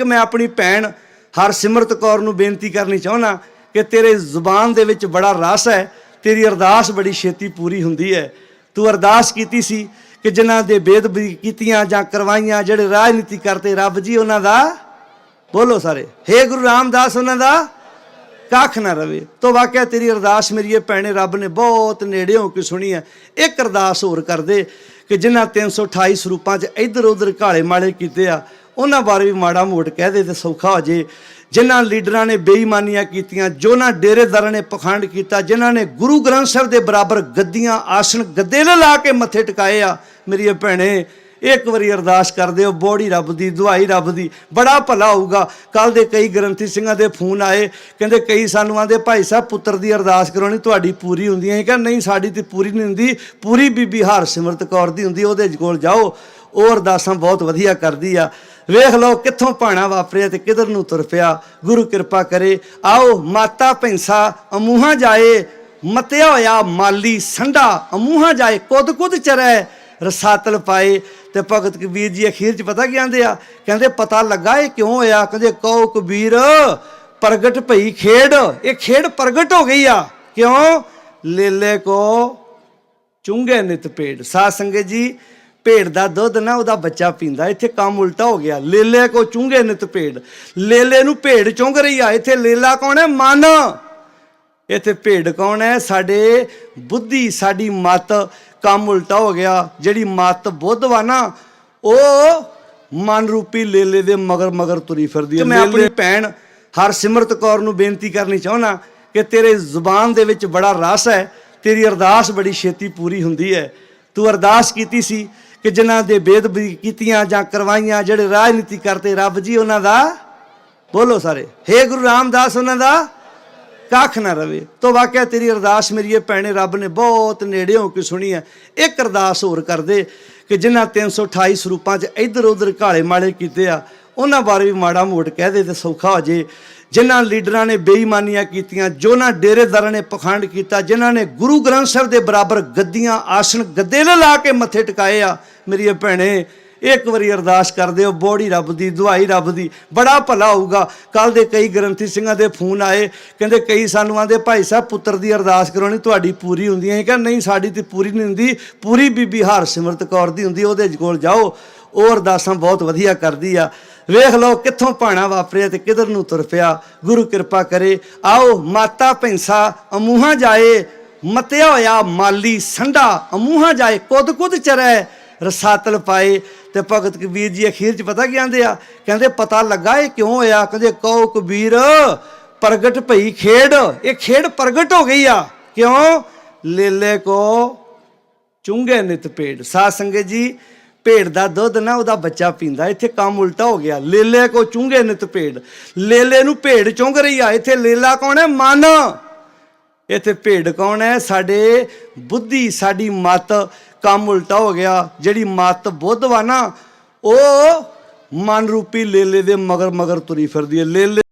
ਕਿ ਮੈਂ ਆਪਣੀ ਭੈਣ ਹਰਸਿਮਰਤ ਕੌਰ ਨੂੰ ਬੇਨਤੀ ਕਰਨੀ ਚਾਹੁੰਦਾ ਕਿ ਤੇਰੇ ਜ਼ੁਬਾਨ ਦੇ ਵਿੱਚ ਬੜਾ ਰਸ ਹੈ, ਤੇਰੀ ਅਰਦਾਸ ਬੜੀ ਛੇਤੀ ਪੂਰੀ ਹੁੰਦੀ ਹੈ। ਤੂੰ ਅਰਦਾਸ ਕੀਤੀ ਸੀ ਕਿ ਜਿਨ੍ਹਾਂ ਦੇ ਬੇਦਬੀ ਕੀਤੀਆਂ ਜਾਂ ਕਰਵਾਈਆਂ, ਜਿਹੜੇ ਰਾਜਨੀਤੀ ਕਰਦੇ, ਰੱਬ ਜੀ ਉਹਨਾਂ ਦਾ ਬੋਲੋ ਸਾਰੇ, ਹੇ ਗੁਰੂ ਰਾਮਦਾਸ ਉਹਨਾਂ ਦਾ ਕੱਖ ਨਾ ਰਵੇ। ਤੋ ਵਾਕਿਆ ਤੇਰੀ ਅਰਦਾਸ ਮੇਰੀ ਇਹ ਭੈਣੇ ਰੱਬ ਨੇ ਬਹੁਤ ਨੇੜੇ ਹੋ ਕੇ ਸੁਣੀ ਹੈ? ਇੱਕ ਅਰਦਾਸ ਹੋਰ ਕਰਦੇ ਕਿ ਜਿਨ੍ਹਾਂ 328 ਸਰੂਪਾਂ 'ਚ ਇੱਧਰ ਉੱਧਰ ਘਾਲੇ ਮਾਲੇ ਕੀਤੇ ਆ ਉਹਨਾਂ ਬਾਰੇ ਵੀ ਮਾੜਾ ਮੋਟ ਕਹਿ ਦੇ ਤੇ ਸੌਖਾ ਹੋ ਜੇ। ਜਿਨ੍ਹਾਂ ਲੀਡਰਾਂ ਨੇ ਬੇਈਮਾਨੀਆਂ ਕੀਤੀਆਂ ਜੋਨਾਂ ਡੇਰੇਦਾਰਾਂ ਨੇ ਪਖੰਡ ਕੀਤਾ, ਜਿਨ੍ਹਾਂ ਨੇ ਗੁਰੂ ਗ੍ਰੰਥ ਸਾਹਿਬ ਦੇ ਬਰਾਬਰ ਗੱਦੀਆਂ, ਆਸਣ ਗੱਦੇ ਲਾ ਕੇ ਮੱਥੇ ਟਿਕਾਏ ਆ ਮੇਰੀ ਇਹ ਭੈਣੇ, ਇੱਕ ਵਾਰੀ ਅਰਦਾਸ ਕਰਦੇ ਹੋ ਬੋੜੀ ਰੱਬ ਦੀ ਦੁਆਈ ਰੱਬ ਦੀ, ਬੜਾ ਭਲਾ ਹੋਊਗਾ। ਕੱਲ ਦੇ ਕਈ ਗ੍ਰੰਥੀ ਸਿੰਘਾਂ ਦੇ ਫੋਨ ਆਏ, ਕਹਿੰਦੇ ਕਈ ਸਾਨੂੰ ਆਂਦੇ, ਭਾਈ ਸਾਹਿਬ, ਪੁੱਤਰ ਦੀ ਅਰਦਾਸ ਕਰਾਉਣੀ ਤੁਹਾਡੀ ਪੂਰੀ ਹੁੰਦੀ ਹੈ। ਕਹਿੰਦਾ ਨਹੀਂ, ਸਾਡੀ ਤੇ ਪੂਰੀ ਨਹੀਂ ਹੁੰਦੀ। ਪੂਰੀ ਬੀਬੀ ਹਰਸਿਮਰਤ ਕੌਰ ਦੀ ਹੁੰਦੀ, ਉਹਦੇ ਕੋਲ ਜਾਓ। ਉਹ ਅਰਦਾਸਾਂ ਬਹੁਤ ਵਧੀਆ ਕਰਦੀ ਆ। ਵੇਖ ਲਓ ਕਿੱਥੋਂ ਪਾਣਾ ਵਾਪਰਿਆ ਤੇ ਕਿਧਰ ਨੂੰ ਤੁਰ ਪਿਆ। ਗੁਰੂ ਕਿਰਪਾ ਕਰੇ। ਆਓ ਮਾਤਾ ਭੈਂਸਾ, ਅਮੂਹਾਂ ਜਾਏ। ਮਤਿਆ ਹੋਇਆ ਮਾਲੀ ਸੰਡਾ, ਅਮੂਹਾਂ ਜਾਏ। ਕੁੱਦ ਕੁੱਦ ਚਰੈ, ਰਸਾਤਲ ਪਾਏ। ਤੇ ਭਗਤ ਕਬੀਰ ਜੀ ਅਖੀਰ ਚ ਪਤਾ ਕੀ ਆਂਦੇ ਆ? ਕਹਿੰਦੇ, ਪਤਾ ਲੱਗਾ ਇਹ ਕਿਉਂ ਹੋਇਆ? ਕਹਿੰਦੇ, ਕਹੋ ਕਬੀਰ, ਪ੍ਰਗਟ ਭਈ ਖੇਡ। ਇਹ ਖੇਡ ਪ੍ਰਗਟ ਹੋ ਗਈ ਆ। ਕਿਉਂ? ਲੇਲੇ ਕੋ ਚੁੰਗੇ ਨਿਤ ਪੇੜ। ਸਾਧ ਸੰਗਤ ਜੀ ਭੇਡ ਦਾ ਦੁੱਧ ਨਾ ਉਹਦਾ ਬੱਚਾ ਪੀਂਦਾ। ਇੱਥੇ ਕੰਮ ਉਲਟਾ ਹੋ ਗਿਆ। ਲੇਲੇ ਕੋ ਚੁੰਗੇ ਨਿਤ ਪੇੜ ਲੇਲੇ ਨੂੰ ਭੇਡ ਚੁੰਗ ਰਹੀ ਆ। ਇੱਥੇ ਲੇਲਾ ਕੌਣ ਹੈ? ਮਨ। ਇੱਥੇ ਭੇਡ ਕੌਣ ਹੈ? ਸਾਡੇ ਬੁੱਧੀ ਸਾਡੀ ਮਤ। ਕੰਮ ਉਲਟਾ ਹੋ ਗਿਆ। ਜਿਹੜੀ ਮਤ ਬੁੱਧ ਵਾ ਨਾ ਉਹ ਮਨ ਰੂਪੀ ਲੇਲੇ ਦੇ ਮਗਰ ਮਗਰ ਤੁਰੀ ਫਿਰਦੀ ਹੈ। ਮੈਂ ਆਪਣੀ ਭੈਣ ਹਰਸਿਮਰਤ ਕੌਰ ਨੂੰ ਬੇਨਤੀ ਕਰਨੀ ਚਾਹੁੰਦਾ ਕਿ ਤੇਰੇ ਜ਼ੁਬਾਨ ਦੇ ਵਿੱਚ ਬੜਾ ਰਸ ਹੈ। ਤੇਰੀ ਅਰਦਾਸ ਬੜੀ ਛੇਤੀ ਪੂਰੀ ਹੁੰਦੀ ਹੈ। ਤੂੰ ਅਰਦਾਸ ਕੀਤੀ ਸੀ ਕਿ ਜਿਨ੍ਹਾਂ ਦੇ ਬੇਦਬੀ ਕੀਤੀਆਂ ਜਾਂ ਕਰਵਾਈਆਂ, ਜਿਹੜੇ ਰਾਜਨੀਤੀ ਕਰਦੇ, ਰੱਬ ਜੀ ਉਹਨਾਂ ਦਾ ਬੋਲੋ ਸਾਰੇ। ਹੇ ਗੁਰੂ ਰਾਮਦਾਸ, ਉਹਨਾਂ ਦਾ ਕੱਖ ਨਾ ਰਵੇ। ਤੋ ਵਾਕਿਆ ਤੇਰੀ ਅਰਦਾਸ ਮੇਰੀ ਇਹ ਭੈਣੇ, ਰੱਬ ਨੇ ਬਹੁਤ ਨੇੜੇ ਹੋ ਕੇ ਸੁਣੀ ਹੈ। ਇੱਕ ਅਰਦਾਸ ਹੋਰ ਕਰਦੇ ਕਿ ਜਿਨ੍ਹਾਂ 328 ਸਰੂਪਾਂ 'ਚ ਇੱਧਰ ਉੱਧਰ ਘਾਲੇ ਮਾਲੇ ਕੀਤੇ ਆ, ਉਹਨਾਂ ਬਾਰੇ ਵੀ ਮਾੜਾ ਮੋਟ ਕਹਿ ਦੇ ਤੇ ਸੌਖਾ ਹੋ ਜੇ। ਜਿਨ੍ਹਾਂ ਲੀਡਰਾਂ ਨੇ ਬੇਈਮਾਨੀਆਂ ਕੀਤੀਆਂ ਜੋਨਾਂ ਡੇਰੇਦਾਰਾਂ ਨੇ ਪਖੰਡ ਕੀਤਾ, ਜਿਨ੍ਹਾਂ ਨੇ ਗੁਰੂ ਗ੍ਰੰਥ ਸਾਹਿਬ ਦੇ ਬਰਾਬਰ ਗੱਦੀਆਂ, ਆਸਣ ਗੱਦੇ ਲਾ ਕੇ ਮੱਥੇ ਟਿਕਾਏ ਆ ਮੇਰੀ ਇਹ ਭੈਣੇ, ਇੱਕ ਵਾਰੀ ਅਰਦਾਸ ਕਰਦੇ ਹੋ ਬੋੜੀ ਰੱਬ ਦੀ, ਦੁਹਾਈ ਰੱਬ ਦੀ, ਬੜਾ ਭਲਾ ਹੋਊਗਾ। ਕੱਲ ਦੇ ਕਈ ਗ੍ਰੰਥੀ ਸਿੰਘਾਂ ਦੇ ਫੋਨ ਆਏ, ਕਹਿੰਦੇ ਕਈ ਸਾਨੂੰ ਆਂਦੇ, ਭਾਈ ਸਾਹਿਬ, ਪੁੱਤਰ ਦੀ ਅਰਦਾਸ ਕਰਾਉਣੀ ਤੁਹਾਡੀ ਪੂਰੀ ਹੁੰਦੀ ਹੈ। ਕਹਿੰਦਾ ਨਹੀਂ, ਸਾਡੀ ਤੇ ਪੂਰੀ ਨਹੀਂ ਹੁੰਦੀ, ਪੂਰੀ ਬੀਬੀ ਹਰਸਿਮਰਤ ਕੌਰ ਦੀ ਹੁੰਦੀ, ਉਹਦੇ ਕੋਲ ਜਾਓ। ਉਹ ਅਰਦਾਸਾਂ ਬਹੁਤ ਵਧੀਆ ਕਰਦੀ ਆ। ਵੇਖ ਲਓ ਕਿੱਥੋਂ ਪਾਣਾ ਵਾਪਰਿਆ ਤੇ ਕਿਧਰ ਨੂੰ ਤੁਰ ਪਿਆ। ਗੁਰੂ ਕਿਰਪਾ ਕਰੇ। ਆਓ ਮਾਤਾ ਭੈਂਸਾ, ਅਮੂਹਾਂ ਜਾਏ। ਮਤਿਆ ਹੋਇਆ ਮਾਲੀ ਸੰਡਾ, ਅਮੂਹਾਂ ਜਾਏ। ਕੁੱਦ ਕੁੱਦ ਚਰੈ, ਰਸਾਤਲ ਪਾਏ। ਤੇ ਭਗਤ ਕਬੀਰ ਜੀ ਅਖੀਰ ਚ ਪਤਾ ਕੀ ਆਂਦੇ ਆ? ਕਹਿੰਦੇ, ਪਤਾ ਲੱਗਾ ਇਹ ਕਿਉਂ ਹੋਇਆ? ਕਹਿੰਦੇ, ਕਹੋ ਕਬੀਰ, ਪ੍ਰਗਟ ਭਈ ਖੇਡ। ਇਹ ਖੇਡ ਪ੍ਰਗਟ ਹੋ ਗਈ ਆ। ਕਿਉਂ? ਲੇਲੇ ਕੋ ਚੁੰਗੇ ਨਿਤ ਪੇੜ ਸਾਧ ਸੰਗਤ ਜੀ ਭੇਡ ਦਾ ਦੁੱਧ ਨਾ ਉਹਦਾ ਬੱਚਾ ਪੀਂਦਾ। ਇੱਥੇ ਕੰਮ ਉਲਟਾ ਹੋ ਗਿਆ। ਲੇਲੇ ਕੋ ਚੁੰਗੇ ਨਿਤ ਪੇੜ ਲੇਲੇ ਨੂੰ ਭੇਡ ਚੁੰਗ ਰਹੀ ਆ। ਇੱਥੇ ਲੇਲਾ ਕੌਣ ਹੈ? ਮਨ। ਇੱਥੇ ਭੇਡ ਕੌਣ ਹੈ? ਸਾਡੇ ਬੁੱਧੀ, ਸਾਡੀ ਮਤ। ਕੰਮ ਉਲਟਾ ਹੋ ਗਿਆ। ਜਿਹੜੀ ਮਤ ਬੁੱਧ ਵਾ ਨਾ, ਉਹ ਮਨ ਰੂਪੀ ਲੇਲੇ ਦੇ ਮਗਰ ਮਗਰ ਤੁਰੀ ਫਿਰਦੀ ਹੈ। ਲੇਲੇ